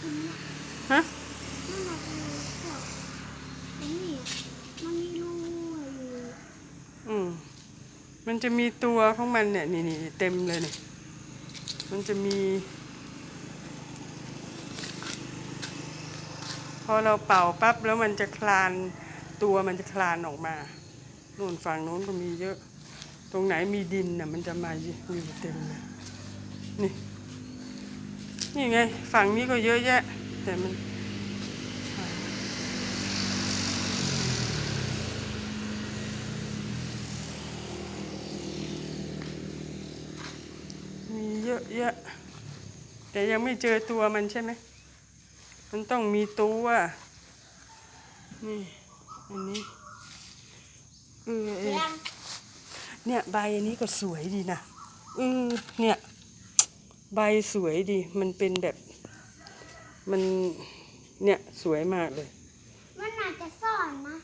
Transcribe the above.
คุณเนี่ยฮะนั่นน่ะคือพวกไอ้นี่มันมีรูอยู่อืมมันจะมีตัวของมันเนี่ยนี่นี่เต็มเลยเนี่ยมันจะมี พอเราเป่าปั๊บแล้วมันจะคลานตัวมันจะคลานออกมานู่นฝั่งโน้นก็มีเยอะ ตรงไหนมีดินน่ะมันจะมาอยู่เต็มเลยนี่ นี่ไง ฝั่งนี้ก็เยอะแยะ แต่มันมีเยอะแยะ แต่ยังไม่เจอตัวมันใช่ไหม มันต้องมีตัวนี่อันนี้เออเออยังเนี่ยใบอันนี้ก็สวยดีนะเออเนี่ย ใบสวยดี มันเป็นแบบ มันเนี่ยสวยมากเลย มันอาจจะซ่อนนะ